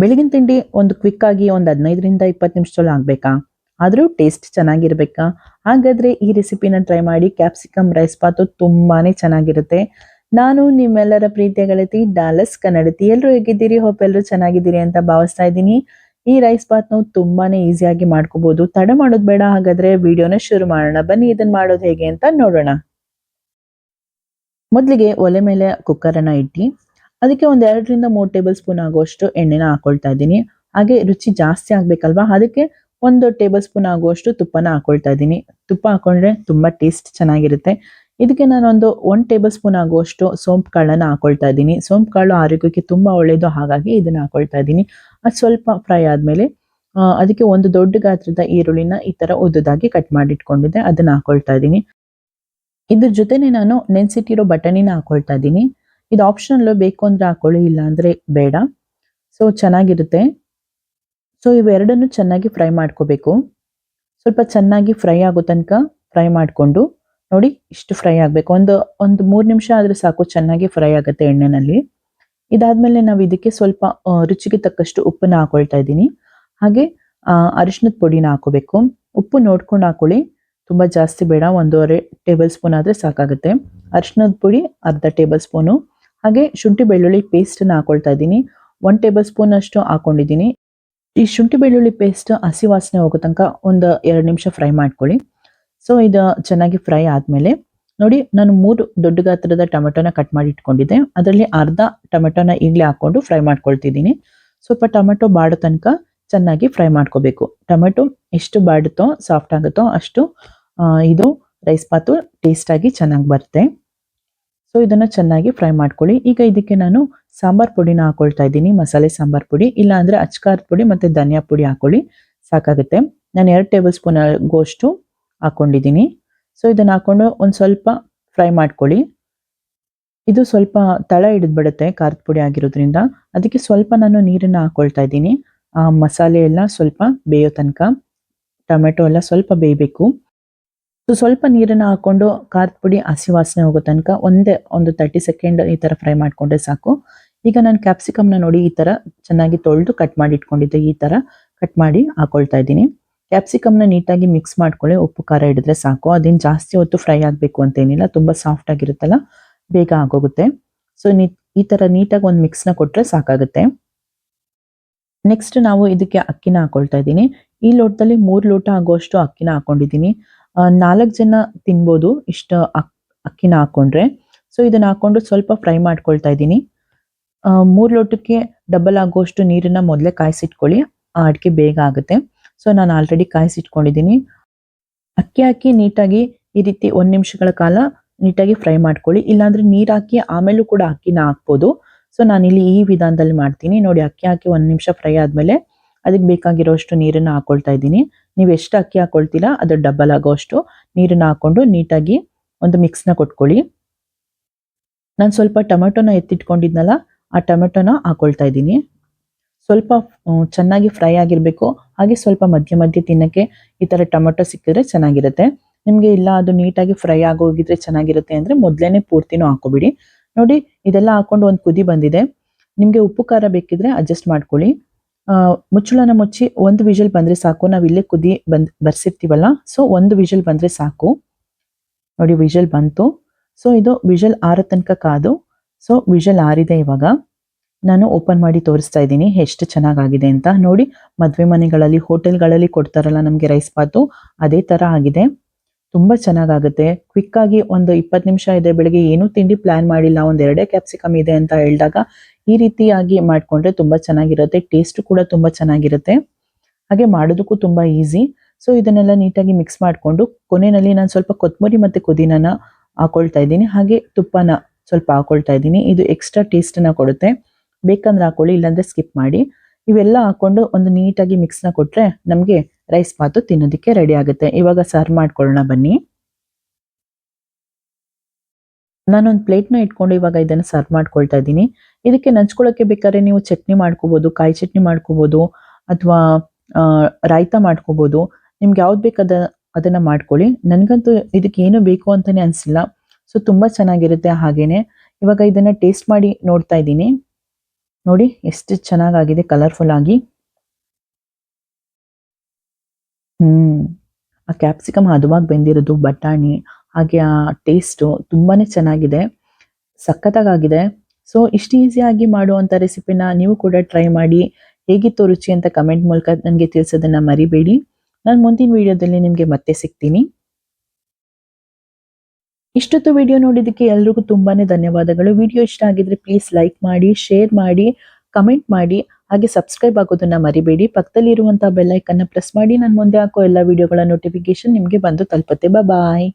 ಬೆಳಗಿನ ತಿಂಡಿ ಒಂದು ಕ್ವಿಕ್ ಆಗಿ ಒಂದು ಹದಿನೈದರಿಂದ ಇಪ್ಪತ್ತು ನಿಮಿಷದಲ್ಲಿ ಆಗಬೇಕಾ? ಆದರೂ ಟೇಸ್ಟ್ ಚೆನ್ನಾಗಿರ್ಬೇಕಾ? ಹಾಗಾದ್ರೆ ಈ ರೆಸಿಪಿನ ಟ್ರೈ ಮಾಡಿ ಕ್ಯಾಪ್ಸಿಕಮ್ ರೈಸ್ ಬಾತು ತುಂಬಾನೇ ಚೆನ್ನಾಗಿರುತ್ತೆ. ನಾನು ನಿಮ್ಮೆಲ್ಲರ ಪ್ರೀತಿಯ ಗೆಳತಿ ಡಾಲಸ್ ಕನ್ನಡತಿ. ಎಲ್ಲರೂ ಹೇಗಿದ್ದೀರಿ? ಹೋಪ್ ಎಲ್ಲರೂ ಚೆನ್ನಾಗಿದ್ದೀರಿ ಅಂತ ಭಾವಿಸ್ತಾ ಇದ್ದೀನಿ. ಈ ರೈಸ್ ಬಾತ್ ನಾವು ತುಂಬಾನೇ ಈಸಿಯಾಗಿ ಮಾಡ್ಕೋಬಹುದು ತಡ ಮಾಡೋದು ಬೇಡ, ಹಾಗಾದ್ರೆ ವಿಡಿಯೋನ ಶುರು ಮಾಡೋಣ. ಬನ್ನಿ ಇದನ್ನ ಮಾಡೋದು ಹೇಗೆ ಅಂತ ನೋಡೋಣ. ಮೊದಲಿಗೆ ಒಲೆ ಮೇಲೆ ಕುಕ್ಕರ್ ಅನ್ನ ಇಟ್ಟು ಅದಕ್ಕೆ ಒಂದ್ ಎರಡರಿಂದ ಮೂರು ಟೇಬಲ್ ಸ್ಪೂನ್ ಆಗುವಷ್ಟು ಎಣ್ಣೆನ ಹಾಕೊಳ್ತಾ ಇದ್ದೀನಿ. ಹಾಗೆ ರುಚಿ ಜಾಸ್ತಿ ಆಗ್ಬೇಕಲ್ವಾ? ಅದಕ್ಕೆ ಒಂದು ಟೇಬಲ್ ಸ್ಪೂನ್ ಆಗುವಷ್ಟು ತುಪ್ಪನ ಹಾಕೊಳ್ತಾ ಇದ್ದೀನಿ. ತುಪ್ಪ ಹಾಕೊಂಡ್ರೆ ತುಂಬಾ ಟೇಸ್ಟ್ ಚೆನ್ನಾಗಿರುತ್ತೆ. ಇದಕ್ಕೆ ನಾನೊಂದು ಒನ್ ಟೇಬಲ್ ಸ್ಪೂನ್ ಆಗುವಷ್ಟು ಸೋಂಪು ಕಾಳನ್ನ ಹಾಕೊಳ್ತಾ ಇದ್ದೀನಿ. ಸೋಂಪು ಕಾಳು ಆರೋಗ್ಯಕ್ಕೆ ತುಂಬಾ ಒಳ್ಳೆಯದು ಹಾಗಾಗಿ ಇದನ್ನ ಹಾಕೊಳ್ತಾ ಇದ್ದೀನಿ. ಅದು ಸ್ವಲ್ಪ ಫ್ರೈ ಆದಮೇಲೆ ಅದಕ್ಕೆ ಒಂದು ದೊಡ್ಡ ಗಾತ್ರದ ಈರುಳ್ಳಿನ ಈ ತರ ಉದ್ದದಾಗಿ ಕಟ್ ಮಾಡಿ ಇಟ್ಕೊಂಡಿದ್ದೆ ಅದನ್ನ ಹಾಕೊಳ್ತಾ ಇದ್ದೀನಿ. ಇದ್ರ ಜೊತೆನೆ ನಾನು ನೆನ್ಸಿಟ್ಟಿರೋ ಬಟಾಣಿನ ಹಾಕೊಳ್ತಾ ಇದ್ದೀನಿ. ಇದು ಆಪ್ಷನಲ್ ಬೇಕು ಅಂದ್ರೆ ಹಾಕೊಳ್ಳಿ ಇಲ್ಲ ಅಂದ್ರೆ ಬೇಡ. ಸೊ ಚೆನ್ನಾಗಿರುತ್ತೆ. ಸೊ ಇವೆರಡನ್ನು ಚೆನ್ನಾಗಿ ಫ್ರೈ ಮಾಡ್ಕೋಬೇಕು. ಸ್ವಲ್ಪ ಚೆನ್ನಾಗಿ ಫ್ರೈ ಆಗೋ ತನಕ ಫ್ರೈ ಮಾಡಿಕೊಂಡು, ನೋಡಿ ಇಷ್ಟು ಫ್ರೈ ಆಗಬೇಕು. ಒಂದು ಒಂದು ಮೂರು ನಿಮಿಷ ಆದ್ರೆ ಸಾಕು, ಚೆನ್ನಾಗಿ ಫ್ರೈ ಆಗುತ್ತೆ ಎಣ್ಣೆನಲ್ಲಿ. ಇದಾದಮೇಲೆ ನಾವು ಇದಕ್ಕೆ ಸ್ವಲ್ಪ ರುಚಿಗೆ ತಕ್ಕಷ್ಟು ಉಪ್ಪನ್ನ ಹಾಕೊಳ್ತಾ ಇದ್ದೀನಿ. ಹಾಗೆ ಅರಿಶಿನದ ಪುಡಿನ ಹಾಕೋಬೇಕು. ಉಪ್ಪು ನೋಡ್ಕೊಂಡು ಹಾಕೊಳ್ಳಿ. ತುಂಬಾ ಜಾಸ್ತಿ ಬೇಡ, ಒಂದೂವರೆ ಟೇಬಲ್ ಸ್ಪೂನ್ ಆದ್ರೆ ಸಾಕಾಗುತ್ತೆ. ಅರಿಶಿನದ ಪುಡಿ ಅರ್ಧ ಟೇಬಲ್ ಸ್ಪೂನು. ಹಾಗೆ ಶುಂಠಿ ಬೆಳ್ಳುಳ್ಳಿ ಪೇಸ್ಟನ್ನು ಹಾಕೊಳ್ತಾ ಇದ್ದೀನಿ. ಒನ್ ಟೇಬಲ್ ಸ್ಪೂನ್ ಅಷ್ಟು ಹಾಕೊಂಡಿದ್ದೀನಿ. ಈ ಶುಂಠಿ ಬೆಳ್ಳುಳ್ಳಿ ಪೇಸ್ಟ್ ಹಸಿ ವಾಸನೆ ಹೋಗೋ ತನಕ ಒಂದು ಎರಡು ನಿಮಿಷ ಫ್ರೈ ಮಾಡ್ಕೊಳ್ಳಿ. ಸೊ ಇದು ಚೆನ್ನಾಗಿ ಫ್ರೈ ಆದಮೇಲೆ ನೋಡಿ, ನಾನು ಮೂರು ದೊಡ್ಡ ಗಾತ್ರದ ಟೊಮೆಟೊನ ಕಟ್ ಮಾಡಿ ಇಟ್ಕೊಂಡಿದ್ದೆ. ಅದರಲ್ಲಿ ಅರ್ಧ ಟೊಮೆಟೊನ ಈಗಲೇ ಹಾಕೊಂಡು ಫ್ರೈ ಮಾಡ್ಕೊಳ್ತಿದ್ದೀನಿ. ಸ್ವಲ್ಪ ಟೊಮೆಟೊ ಬಾಡೋ ತನಕ ಚೆನ್ನಾಗಿ ಫ್ರೈ ಮಾಡ್ಕೋಬೇಕು. ಟೊಮೆಟೊ ಎಷ್ಟು ಬಾಡುತ್ತೋ ಸಾಫ್ಟ್ ಆಗುತ್ತೋ ಅಷ್ಟು ಇದು ರೈಸ್ ಪಾತು ಟೇಸ್ಟಾಗಿ ಚೆನ್ನಾಗಿ ಬರುತ್ತೆ. ಸೊ ಇದನ್ನ ಚೆನ್ನಾಗಿ ಫ್ರೈ ಮಾಡ್ಕೊಳ್ಳಿ. ಈಗ ಇದಕ್ಕೆ ನಾನು ಸಾಂಬಾರ್ ಪುಡಿನ ಹಾಕೊಳ್ತಾ ಇದ್ದೀನಿ. ಮಸಾಲೆ ಸಾಂಬಾರ್ ಪುಡಿ ಇಲ್ಲ ಅಂದ್ರೆ ಅಚ್ಕಾರದ ಪುಡಿ ಮತ್ತೆ ಧನಿಯಾ ಪುಡಿ ಹಾಕೊಳ್ಳಿ. ಸಾಕಾಗುತ್ತೆ. ನಾನು ಎರಡು ಟೇಬಲ್ ಸ್ಪೂನ್ ಗೋಷ್ಟು ಹಾಕ್ಕೊಂಡಿದ್ದೀನಿ ಸೊ ಇದನ್ನ ಹಾಕೊಂಡು ಒಂದು ಸ್ವಲ್ಪ ಫ್ರೈ ಮಾಡ್ಕೊಳ್ಳಿ. ಇದು ಸ್ವಲ್ಪ ತಳ ಹಿಡಿದ್ಬಿಡುತ್ತೆ ಖಾರದ ಪುಡಿ ಆಗಿರೋದ್ರಿಂದ. ಅದಕ್ಕೆ ಸ್ವಲ್ಪ ನಾನು ನೀರನ್ನ ಹಾಕೊಳ್ತಾ ಇದ್ದೀನಿ. ಆ ಮಸಾಲೆ ಎಲ್ಲ ಸ್ವಲ್ಪ ಬೇಯೋ ತನಕ, ಟೊಮೆಟೊ ಎಲ್ಲ ಸ್ವಲ್ಪ ಬೇಯಬೇಕು. ಸೊ ಸ್ವಲ್ಪ ನೀರನ್ನ ಹಾಕೊಂಡು ಖಾರದ ಪುಡಿ, ಹಸಿ ವಾಸನೆ ಹೋಗೋ ತನಕ ಒಂದೇ ಒಂದು ತರ್ಟಿ ಸೆಕೆಂಡ್ ಈ ತರ ಫ್ರೈ ಮಾಡ್ಕೊಂಡ್ರೆ ಸಾಕು. ಈಗ ನಾನು ಕ್ಯಾಪ್ಸಿಕಮ್ನ ನೋಡಿ ಈ ತರ ಚೆನ್ನಾಗಿ ತೊಳೆದು ಕಟ್ ಮಾಡಿ ಇಟ್ಕೊಂಡಿದ್ದೆ. ಈ ತರ ಕಟ್ ಮಾಡಿ ಹಾಕೊಳ್ತಾ ಇದ್ದೀನಿ. ಕ್ಯಾಪ್ಸಿಕಮ್ನ ನೀಟಾಗಿ ಮಿಕ್ಸ್ ಮಾಡ್ಕೊಳ್ಳಿ. ಉಪ್ಪು, ಖಾರ ಹಿಡಿದ್ರೆ ಸಾಕು. ಅದೇನು ಜಾಸ್ತಿ ಹೊತ್ತು ಫ್ರೈ ಆಗಬೇಕು ಅಂತೇನಿಲ್ಲ ತುಂಬಾ ಸಾಫ್ಟ್ ಆಗಿರುತ್ತಲ್ಲ, ಬೇಗ ಆಗೋಗುತ್ತೆ. ಸೊ ನೀ ಈ ತರ ನೀಟಾಗಿ ಒಂದು ಮಿಕ್ಸ್ನ ಕೊಟ್ಟರೆ ಸಾಕಾಗುತ್ತೆ. ನೆಕ್ಸ್ಟ್ ನಾವು ಇದಕ್ಕೆ ಅಕ್ಕಿನ ಹಾಕೊಳ್ತಾ ಇದ್ದೀನಿ. ಈ ಲೋಟದಲ್ಲಿ ಮೂರು ಲೋಟ ಆಗುವಷ್ಟು ಅಕ್ಕಿನ ಹಾಕೊಂಡಿದ್ದೀನಿ. ನಾಲ್ಕು ಜನ ತಿನ್ಬೋದು. ಇಷ್ಟು ಅಕ್, ಅಕ್ಕಿನ ಹಾಕೊಂಡ್ರೆ. ಸೊ ಇದನ್ನ ಹಾಕ್ಕೊಂಡು ಸ್ವಲ್ಪ ಫ್ರೈ ಮಾಡ್ಕೊಳ್ತಾ ಇದ್ದೀನಿ. ಮೂರು ಲೋಟಕ್ಕೆ ಡಬಲ್ ಆಗುವಷ್ಟು ನೀರನ್ನ ಮೊದಲೇ ಕಾಯಿಸಿಟ್ಕೊಳ್ಳಿ. ಆ ಅಡಿಕೆ ಬೇಗ ಆಗುತ್ತೆ. ಸೊ ನಾನು ಆಲ್ರೆಡಿ ಕಾಯಿಸಿಟ್ಕೊಂಡಿದ್ದೀನಿ. ಅಕ್ಕಿ ಹಾಕಿ ನೀಟಾಗಿ ಈ ರೀತಿ ಒಂದು ನಿಮಿಷಗಳ ಕಾಲ ನೀಟಾಗಿ ಫ್ರೈ ಮಾಡ್ಕೊಳ್ಳಿ. ಇಲ್ಲಾಂದ್ರೆ ನೀರು ಹಾಕಿ ಆಮೇಲೂ ಕೂಡ ಅಕ್ಕಿನ ಹಾಕ್ಬೋದು. ಸೊ ನಾನಿಲ್ಲಿ ಈ ವಿಧಾನದಲ್ಲಿ ಮಾಡ್ತೀನಿ. ನೋಡಿ, ಅಕ್ಕಿ ಹಾಕಿ ಒಂದು ನಿಮಿಷ ಫ್ರೈ ಆದ್ಮೇಲೆ ಅದಕ್ಕೆ ಬೇಕಾಗಿರೋಷ್ಟು ನೀರನ್ನು ಹಾಕೊಳ್ತಾ ಇದ್ದೀನಿ. ನೀವು ಎಷ್ಟು ಅಕ್ಕಿ ಹಾಕೊಳ್ತೀರಾ ಅದು ಡಬಲ್ ಆಗೋಷ್ಟು ನೀರನ್ನು ಹಾಕೊಂಡು ನೀಟಾಗಿ ಒಂದು ಮಿಕ್ಸ್ನ ಕೊಟ್ಕೊಳ್ಳಿ. ನಾನು ಸ್ವಲ್ಪ ಟೊಮೆಟೊನ ಎತ್ತಿಟ್ಕೊಂಡಿದ್ನಲ್ಲ, ಆ ಟೊಮೆಟೊನ ಹಾಕೊಳ್ತಾ ಇದ್ದೀನಿ. ಸ್ವಲ್ಪ ಚೆನ್ನಾಗಿ ಫ್ರೈ ಆಗಿರಬೇಕು. ಹಾಗೆ ಸ್ವಲ್ಪ ಮಧ್ಯ ಮಧ್ಯ ತಿನ್ನಕ್ಕೆ ಈ ತರ ಟೊಮೆಟೊ ಸಿಕ್ಕಿದ್ರೆ ಚೆನ್ನಾಗಿರುತ್ತೆ. ನಿಮ್ಗೆ ಇಲ್ಲ, ಅದು ನೀಟಾಗಿ ಫ್ರೈ ಆಗೋಗಿದ್ರೆ ಚೆನ್ನಾಗಿರುತ್ತೆ ಅಂದ್ರೆ ಮೊದ್ಲೇನೆ ಪೂರ್ತಿನೂ ಹಾಕೋಬಿಡಿ. ನೋಡಿ, ಇದೆಲ್ಲ ಹಾಕೊಂಡು ಒಂದು ಕುದಿ ಬಂದಿದೆ. ನಿಮಗೆ ಉಪ್ಪು ಖಾರ ಬೇಕಿದ್ರೆ ಅಡ್ಜಸ್ಟ್ ಮಾಡ್ಕೊಳ್ಳಿ. ಮುಚ್ಚಳನ ಮುಚ್ಚಿ ಒಂದು ವಿಷಲ್ ಬಂದ್ರೆ ಸಾಕು. ನಾವು ಇಲ್ಲೇ ಕುದಿ ಬಂದ್ ಬರ್ಸಿರ್ತೀವಲ್ಲ ಸೊ ಒಂದು ವಿಷಲ್ ಬಂದ್ರೆ ಸಾಕು. ನೋಡಿ, ವಿಷಲ್ ಬಂತು. ಸೊ ಇದು ವಿಷಲ್ ಆರೋ ತನಕ ಕಾದು. ಸೊ ವಿಷಲ್ ಆರಿದೆ ಇವಾಗ. ನಾನು ಓಪನ್ ಮಾಡಿ ತೋರಿಸ್ತಾ ಇದ್ದೀನಿ ಎಷ್ಟು ಚೆನ್ನಾಗಾಗಿದೆ ಅಂತ. ನೋಡಿ, ಮದುವೆ ಮನೆಗಳಲ್ಲಿ, ಹೋಟೆಲ್ಗಳಲ್ಲಿ ಕೊಡ್ತಾರಲ್ಲ ನಮಗೆ ರೈಸ್ ಬಾತು ಅದೇ ತರ ಆಗಿದೆ. ತುಂಬಾ ಚೆನ್ನಾಗಾಗುತ್ತೆ. ಕ್ವಿಕ್ ಆಗಿ ಒಂದು ಇಪ್ಪತ್ತು ನಿಮಿಷ ಇದೆ. ಬೆಳಿಗ್ಗೆ ಏನೂ ತಿಂಡಿ ಪ್ಲಾನ್ ಮಾಡಿಲ್ಲ. ಒಂದ್ ಎರಡೇ ಕ್ಯಾಪ್ಸಿಕಮ್ ಇದೆ ಅಂತ ಹೇಳಿದಾಗ ಈ ರೀತಿಯಾಗಿ ಮಾಡಿಕೊಂಡ್ರೆ ತುಂಬ ಚೆನ್ನಾಗಿರುತ್ತೆ ಟೇಸ್ಟ್ ಕೂಡ ತುಂಬ ಚೆನ್ನಾಗಿರುತ್ತೆ. ಹಾಗೆ ಮಾಡೋದಕ್ಕೂ ತುಂಬ ಈಸಿ ಸೊ ಇದನ್ನೆಲ್ಲ ನೀಟಾಗಿ ಮಿಕ್ಸ್ ಮಾಡಿಕೊಂಡು ಕೊನೆಯಲ್ಲಿ ನಾನು ಸ್ವಲ್ಪ ಕೊತ್ತಂಬರಿ ಮತ್ತು ಪುದೀನನ ಹಾಕೊಳ್ತಾ ಇದ್ದೀನಿ. ಹಾಗೆ ತುಪ್ಪನ ಸ್ವಲ್ಪ ಹಾಕೊಳ್ತಾ ಇದ್ದೀನಿ. ಇದು ಎಕ್ಸ್ಟ್ರಾ ಟೇಸ್ಟನ್ನ ಕೊಡುತ್ತೆ. ಬೇಕಂದ್ರೆ ಹಾಕೊಳ್ಳಿ, ಇಲ್ಲಾಂದರೆ ಸ್ಕಿಪ್ ಮಾಡಿ. ಇವೆಲ್ಲ ಹಾಕೊಂಡು ಒಂದು ನೀಟಾಗಿ ಮಿಕ್ಸ್ನ ಕೊಟ್ಟರೆ ನಮಗೆ ರೈಸ್ ಬಾತು ತಿನ್ನೋದಕ್ಕೆ ರೆಡಿ ಆಗುತ್ತೆ. ಇವಾಗ ಸರ್ವ್ ಮಾಡ್ಕೊಳ್ಳೋಣ ಬನ್ನಿ. ನಾನೊಂದು ಪ್ಲೇಟ್ನ ಇಟ್ಕೊಂಡು ಇವಾಗ ಇದನ್ನು ಸರ್ವ್ ಮಾಡ್ಕೊಳ್ತಾ ಇದ್ದೀನಿ. ಇದಕ್ಕೆ ನಂಚ್ಕೊಳ್ಳೋಕ್ಕೆ ಬೇಕಾದ್ರೆ ನೀವು ಚಟ್ನಿ ಮಾಡ್ಕೋಬೋದು, ಕಾಯಿ ಚಟ್ನಿ ಮಾಡ್ಕೋಬೋದು, ಅಥವಾ ರಾಯ್ತ ಮಾಡ್ಕೋಬೋದು. ನಿಮ್ಗೆ ಯಾವ್ದು ಬೇಕಾದ, ಅದನ್ನ ಮಾಡ್ಕೊಳ್ಳಿ. ನನಗಂತೂ ಇದಕ್ಕೆ ಏನು ಬೇಕು ಅಂತಾನೆ ಅನ್ಸಿಲ್ಲ. ಸೊ, ತುಂಬಾ ಚೆನ್ನಾಗಿರುತ್ತೆ ಹಾಗೇನೆ. ಇವಾಗ ಇದನ್ನ ಟೇಸ್ಟ್ ಮಾಡಿ ನೋಡ್ತಾ ಇದ್ದೀನಿ. ನೋಡಿ, ಎಷ್ಟು ಚೆನ್ನಾಗಾಗಿದೆ ಕಲರ್ಫುಲ್ ಆಗಿ. ಹ್ಮ್. ಆ ಕ್ಯಾಪ್ಸಿಕಮ್ ಹದವಾಗಿ ಬೆಂದಿರೋದು, ಬಟಾಣಿ ಹಾಗೆ ಆ ಟೇಸ್ಟು ತುಂಬಾನೇ ಚೆನ್ನಾಗಿದೆ ಸಖತ್ತಾಗಿದೆ ಸೊ ಇಷ್ಟು ಈಸಿಯಾಗಿ ಮಾಡುವಂಥ ರೆಸಿಪಿನ ನೀವು ಕೂಡ ಟ್ರೈ ಮಾಡಿ, ಹೇಗಿತ್ತು ರುಚಿ ಅಂತ ಕಮೆಂಟ್ ಮೂಲಕ ನನಗೆ ತಿಳಿಸೋದನ್ನ ಮರಿಬೇಡಿ. ನಾನು ಮುಂದಿನ ವಿಡಿಯೋದಲ್ಲಿ ನಿಮಗೆ ಮತ್ತೆ ಸಿಗ್ತೀನಿ. ಇಷ್ಟೊತ್ತು ವಿಡಿಯೋ ನೋಡಿದ್ದಕ್ಕೆ ಎಲ್ರಿಗೂ ತುಂಬಾನೇ ಧನ್ಯವಾದಗಳು. ವಿಡಿಯೋ ಇಷ್ಟ ಆಗಿದ್ರೆ ಪ್ಲೀಸ್ ಲೈಕ್ ಮಾಡಿ ಶೇರ್ ಮಾಡಿ ಕಮೆಂಟ್ ಮಾಡಿ, ಹಾಗೆ ಸಬ್ಸ್ಕ್ರೈಬ್ ಆಗೋದನ್ನ ಮರಿಬೇಡಿ. ಪಕ್ಕದಲ್ಲಿರುವಂತಹ ಬೆಲ್ಲೈಕನ್ನು ಪ್ರೆಸ್ ಮಾಡಿ, ನಾನು ಮುಂದೆ ಹಾಕೋ ಎಲ್ಲ ವಿಡಿಯೋಗಳ ನೋಟಿಫಿಕೇಶನ್ ನಿಮಗೆ ಬಂದು ತಲುಪುತ್ತೆ. ಬಾಯ್